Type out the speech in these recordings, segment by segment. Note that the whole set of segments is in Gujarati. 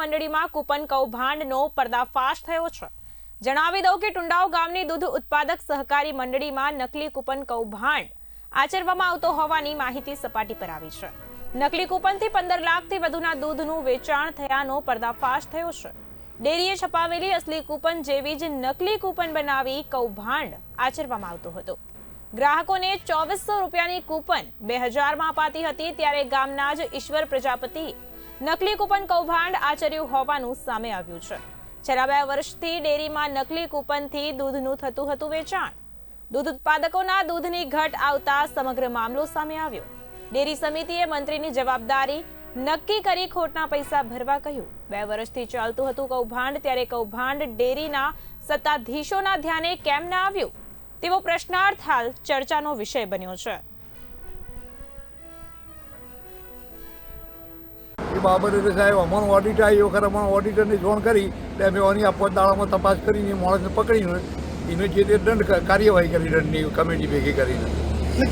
મંડળીમાં કૂપન કૌભાંડનો પર્દાફાશ થયો છે. જણાવી દઉં કે ટુંડાવ ગામની દૂધ ઉત્પાદક સહકારી મંડળીમાં નકલી કૂપન કૌભાંડ આચરવામાં આવતો હોવાની માહિતી સપાટી પર આવી છે. નકલી કૂપનથી પંદર લાખથી વધુના દૂધનું વેચાણ થયાનો પર્દાફાશ થયો છે. ડેરીએ છપાવેલી અસલી કૂપન જેવી જ નકલી કૂપન બનાવી કૌભાંડ આચરવામાં આવતો હતો. ગ્રાહકોને ચોવીસો રૂપિયાની કૂપન બે હજારમાં અપાતી હતી, ત્યારે ગામના જ ઈશ્વર પ્રજાપતિ નકલી કૂપન કૌભાંડ આચર્યું હોવાનું સામે આવ્યું છે. છેલ્લા બે વર્ષથી ડેરીમાં નકલી કૂપનથી દૂધનું થતું હતું વેચાણ. દૂધ ઉત્પાદકોના દૂધની ઘટ આવતા સમગ્ર મામલો સામે આવ્યો. ડેરી સમિતિએ મંત્રીની જવાબદારી નક્કી કરી ખોટના પૈસા ભરવા કહ્યું. બે વર્ષથી ચાલતું હતું કૌભાંડ, ત્યારે કૌભાંડ ડેરીના સત્તાધીશોના ધ્યાને કેમ ના આવ્યું? તેવો પ્રશ્નાર્થ હાલ ચર્ચાનો વિષય બન્યો છે. એ બાબતે સાહેબ અમારું ઓડિટ આવી વખત અમારા ઓડિટરને જોણ કરી એટલે અમે ઓની આપવા દાડામાં તપાસ કરીને માણસને પકડીને એને જે તે દંડ કાર્યવાહી કરી દંડની કમિટી ભેગી કરીને.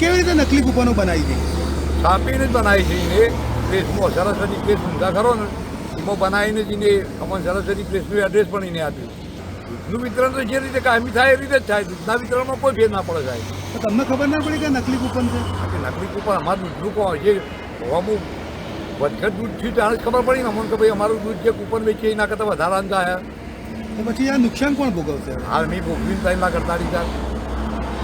કેવી રીતે નકલી કૂપનો બનાવી હતી છાપીને જ બનાવી છે એને. પ્રેસમાં સરસ્વતી પ્રેસ ઊંધા ખરો ને એમાં બનાવીને જ એને અમારે સરસ્વતી પ્રેસનું એડ્રેસ પણ એને આપ્યું. દૂધનું વિતરણ તો જે રીતે કાયમી થાય એ રીતે જ થાય દૂધના વિતરણમાં કોઈ ભેદ ના પડે સાહેબ. તમને ખબર ના પડી કે નકલી કૂપન છે? કે નકલી કૂપન અમારું દૂધનું કોણ? જે અમુક વધઘટ દૂધ થયું ત્યારે જ ખબર પડી ને અમને કે ભાઈ અમારું દૂધ જે કૂપન વેચીએ એના કરતાં વધારાનું આવ્યા તો પછી આ નુકસાન કોણ ભોગવશે? હાલ મેં ભોગવીને ત્રણ લાખ અડતાલીસ હજાર.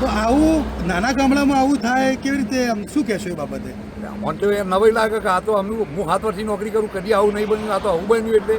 તો આવું નાના ગામડામાં આવું થાય કેવી રીતે આમ શું કહેશો એ બાબતે? અમને તો એમ નવાઈ લાગે કે આ તો અમે હું સાત વર્ષથી નોકરી કરું કદી આવું નહીં બન્યું આ તો આવું બન્યું એટલે.